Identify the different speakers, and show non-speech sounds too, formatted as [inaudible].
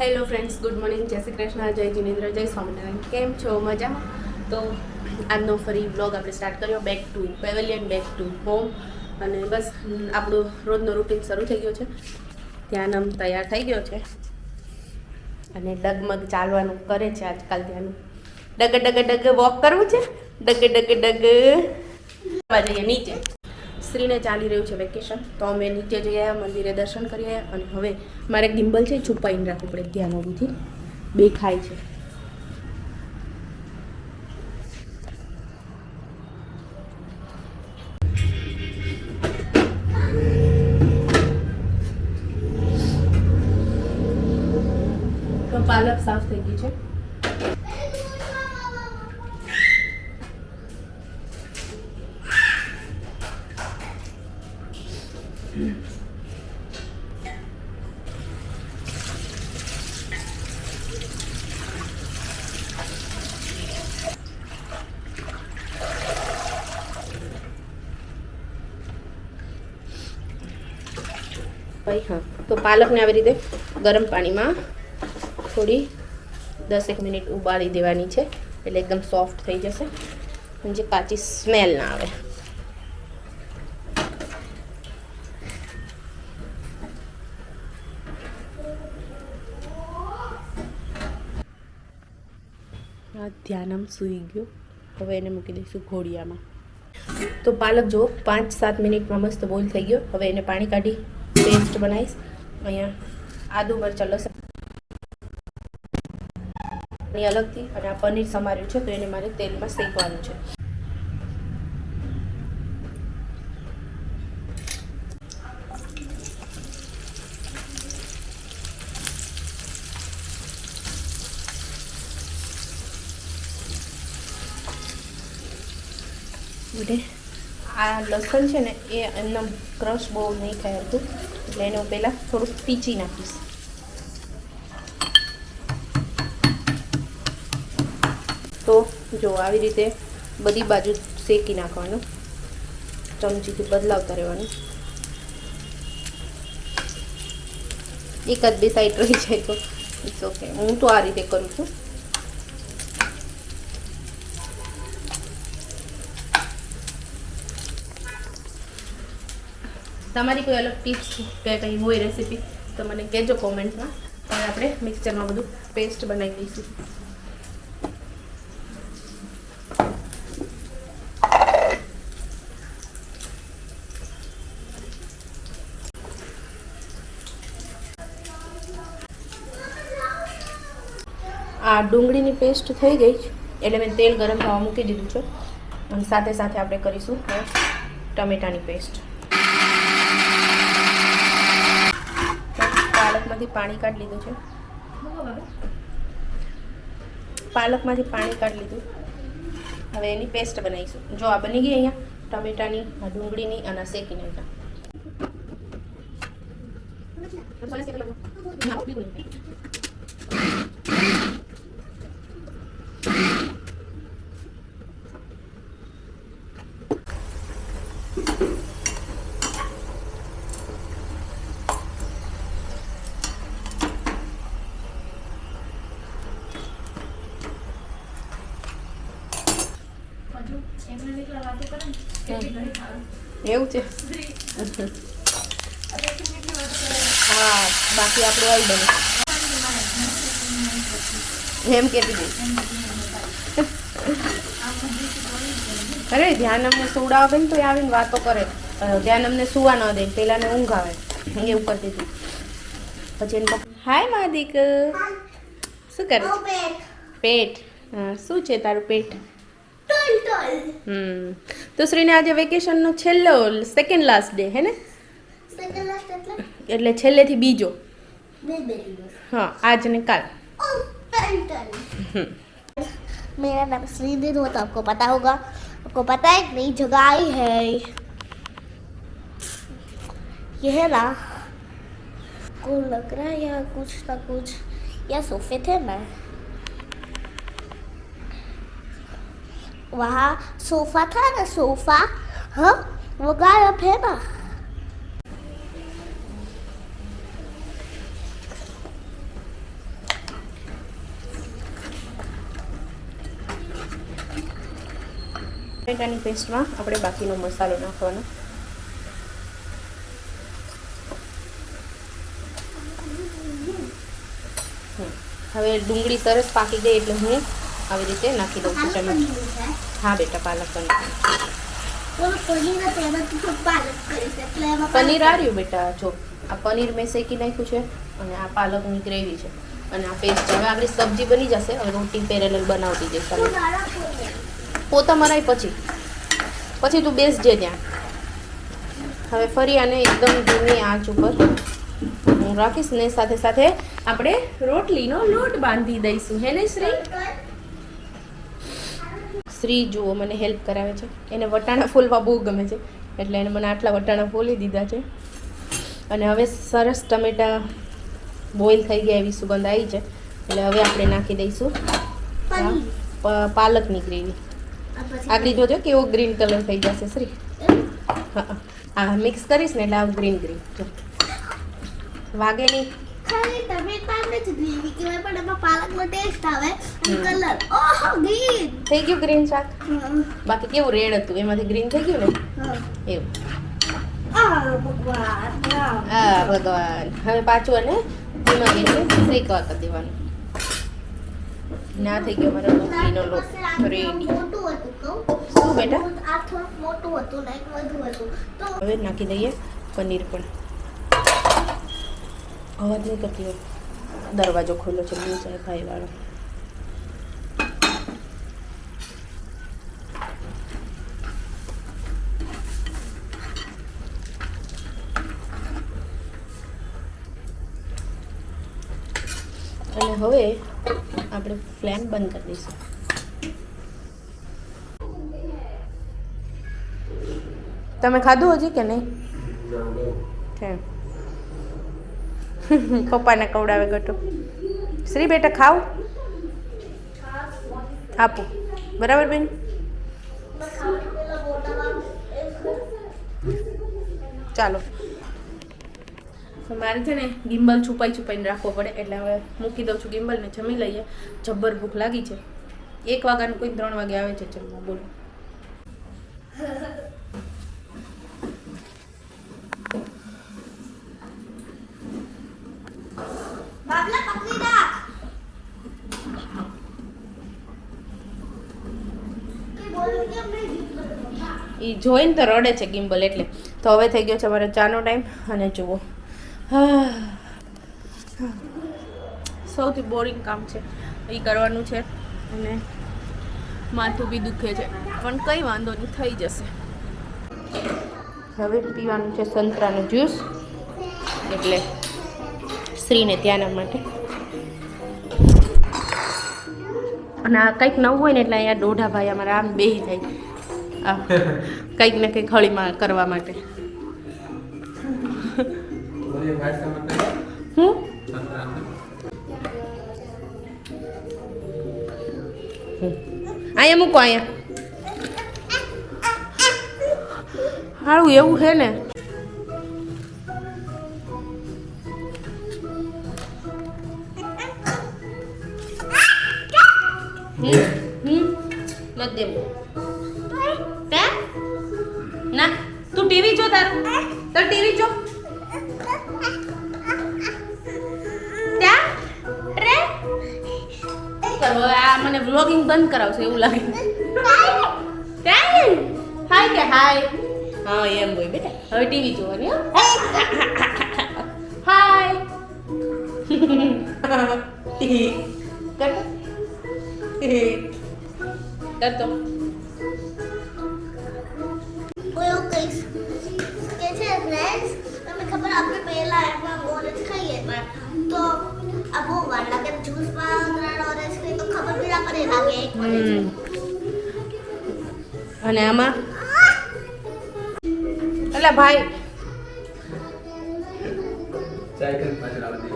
Speaker 1: Hello friends good morning જય શ્રી કૃષ્ણ, જય જિનેન્દ્ર, જય સ્વામિનારાયણ. કેમ છો? મજામાં? તો આજનો ફરી બ્લોગ આપણે સ્ટાર્ટ કર્યો back to pavilion back to home અને બસ આપણો રોજનો રૂટીન શરૂ થઈ ગયો છે. ધ્યાનમ તૈયાર થઈ ગયો છે. અને ડગમગ ચાલવાનું કરે છે આજકાલ ધ્યાન ડગ ડગ ડગ વોક કરવું છે? ડગ ડગ ડગ. જઈએ નીચે. શ્રીને ચાલી રહ્યું છે વેકેશન તો અમે નીચે જઈ આવ્યા, મંદિરે દર્શન કરી આવ્યા અને હવે મારે ગિમ્બલ છે છુપાઈને રાખવું પડે ધ્યાન ઓબીથી બે ખાય છે પાલક સાફ થઈ ગઈ છે. હા તો પાલકને આવી રીતે ગરમ પાણીમાં થોડી દસેક મિનિટ ઉબાળી દેવાની છે. એટલે એકદમ સોફ્ટ થઈ જશે. જે કાચી સ્મેલ ના આવે. આ ધ્યાનમ સૂઈ ગયો. હવે એને મૂકી દઈશું ઘોડિયામાં. તો પાલક જો પાંચ સાત મિનિટમાં મસ્ત બોલ થઈ ગયો. હવે એને પાણી કાઢી પેસ્ટ બનાવીશ. અહીંયા આદુ મરચાં લસણ અલગથી અને આ પનીર સમાર્યું છે, તો એને મારે તેલમાં શેકવાનું છે એટલે આ લસણ છે ને એ એમનો ક્રશ બહુ નહીં થાય હતું. એટલે એને હું પહેલાં થોડુંક પીચી નાખીશ. તો જો આવી રીતે બધી બાજુ શેકી નાખવાનું. ચમચીથી બદલાવતા રહેવાનું. એક જ બે સાઈડ રહી જાય તો. ઇટ્સ ઓકે હું તો આ રીતે કરું છું. તમારી કોઈ અલગ ટિપ્સ કે કંઈ હોય રેસીપી તો મને કહેજો કોમેન્ટમાં હવે આપણે મિક્સચરમાં બધું પેસ્ટ બનાવી દઈશું. આ ડુંગળીની પેસ્ટ થઈ ગઈ, એટલે મેં તેલ ગરમ થવા મૂકી દીધું છે. અને સાથે સાથે આપણે કરીશું ટમેટાની પેસ્ટ પાલકમાંથી પાણી કાઢી લીધું છે. પાલકમાંથી પાણી કાઢી લીધું. હવે એની પેસ્ટ બનાવીશું. જો આ બની ગઈ અહીંયા, ટમેટાની, ડુંગળીની અને શેકીને શેકી નાખ્યા એવું છે? [laughs] હા બાકી આપણું ઓઇલ બને એમ કેતી દઈશ [laughs] અરે ધ્યાન અમને સુવડાવે ને તો એ આવીને વાતો કરે. ધ્યાન અમને સુવા ન દે પેલાને ઊંઘ આવે. એવું કરતી હતી. પછી એને હાય માદિક શું કરે પેટ. શું છે તારું પેટ? હમ તો શ્રીને આજે વેકેશનનો છેલ્લો સેકન્ડ લાસ્ટ ડે હે ને એટલે છેલ્લેથી બીજો હા આજ ને કાલ
Speaker 2: मेरा नाम श्रीधर हो तो आपको पता होगा आपको पता है एक नई जगह आई है ये है ना को लग रहा है यहाँ कुछ ना कुछ यहाँ सोफे थे ना वहाँ सोफा था ना, सोफा? हम वो गायब है ना।
Speaker 1: ટમેટાની પેસ્ટમાં આપણે બાકીનો મસાલો નાખવાનો. હવે ડુંગળી સરસ પાકી ગઈ એટલે હું આવી રીતે નાખી દઉં છું. ચમચ હા બેટા પાલક પનીર
Speaker 2: પનીર
Speaker 1: આવ્યું બેટા? જો આ પનીર મેં શેકી નાખ્યું છે અને આ પાલકની ગ્રેવી છે. અને આ પેસ્ટ હવે આપણી સબ્જી બની જશે. હવે રોટી પેરેલલ બનાવતી જઈશ. પોતા મરાય પછી. પછી તું બેસજે ત્યાં. હવે ફરી આને એકદમ ધીમી આંચ ઉપર હું રાખીશ ને સાથે સાથે આપણે રોટલીનો લોટ બાંધી દઈશું. હે ને શ્રી? શ્રી જુઓ મને હેલ્પ કરાવે છે. એને વટાણા ફોલવા બહુ ગમે છે. એટલે એને મને આટલા વટાણા ફોલી દીધા છે. અને હવે સરસ ટમેટા બોઇલ થઈ ગયા એવી સુગંધ આવી છે. એટલે હવે આપણે નાખી દઈશું. આ પાલકની ગ્રેવી. આગળ જોજો કેવો ગ્રીન કલર થઈ જશે શ્રી. હા હા. મિક્સ કરીશ ને એટલે આવું ગ્રીન ગ્રીન વાગે નહીં
Speaker 2: ખાલી ટમેટાને જ ગ્રેવી કહેવાય પણ એમાં પાલકનો ટેસ્ટ આવે અને કલર ઓહો ગ્રીન
Speaker 1: થઈ ગયું ગ્રીન શાક. બાકી કેવું રેડ હતું? એમાંથી ગ્રીન થઈ ગયું ને? એવું. હા ભગવાન. હવે પાછું અને ધીમા ગેસે શેકવા કરી દેવાનું. ના થઈ ગયો મારો રોટલીનો લોટ. રેડી શું બેટા?
Speaker 2: આ થોડુંક મોટું હતું લાઈક વધુ હતું. તો
Speaker 1: હવે નાખી દઈએ પનીર પણ. અવાજ નહીં કરતી દરવાજો ખોલો છે નીચે ભાઈ વાળો. અને હવે આપણે ફ્લેમ બંધ કરી દઈશું. તમે ખાધું હજી કે નહીં? છે પપ્પાને કવડાવે ગટો શ્રી બેટા, ખાવ. આપો. બરાબર, બેન? ચાલો. મારે છે ને ગિમ્બલ છુપાઈ છુપાઈને રાખવો પડે, એટલે હવે મૂકી દઉં છું ગિમ્બલને, જમી લઈએ. જબ્બર ભૂખ લાગી છે. એક વાગ્યાનું કોઈ ત્રણ વાગે આવે છે, જમવા, બોલો
Speaker 2: બાબલા પકડી રાખ એ બોલું કેમ નહીં જીતતો?
Speaker 1: એ જોઈને તો રડે છે ગિમ્બલ એટલે. તો હવે થઈ ગયો છે મારો ચાનો ટાઈમ. અને જુઓ. [sighs] સૌથી બોરિંગ કામ છે એ કરવાનું છે. અને માથું બી દુખે છે. પણ કંઈ વાંધો નહીં, થઈ જશે. હવે પીવાનું છે સંતરાનું જ્યુસ. એટલે સ્ત્રીને ત્યાંના માટે. અને આ કંઈક નવું હોય ને એટલે અહીંયા દોઢા ભાઈ અમારા આમ બેહી જાય. કંઈક ને કંઈક હળીમાં કરવા માટે. હું? અહીંયા મૂકો અહીંયા. સારું એવું છે ને. મને વ્લોગિંગ બંધ કરાવશે એવું લાગે ત્યાં હાય કે હાય હા એમ બોય બેટા હવે ટીવી જોવાની હો હાય કરતો કરતો
Speaker 2: હું એવું કહીશ કે છે ફ્રેન્ડ્સ તમને ખબર આપણે પહેલા એમાં ઓરેન્જ ખાઈએ પણ તો આ બહુ વાર के जूस ત્રણ रहा और તો ખબર खबर भी પડે पड़े
Speaker 1: लागे. અને આમાં એટલે ભાઈ
Speaker 3: ચાય કરી પાછળ આવતી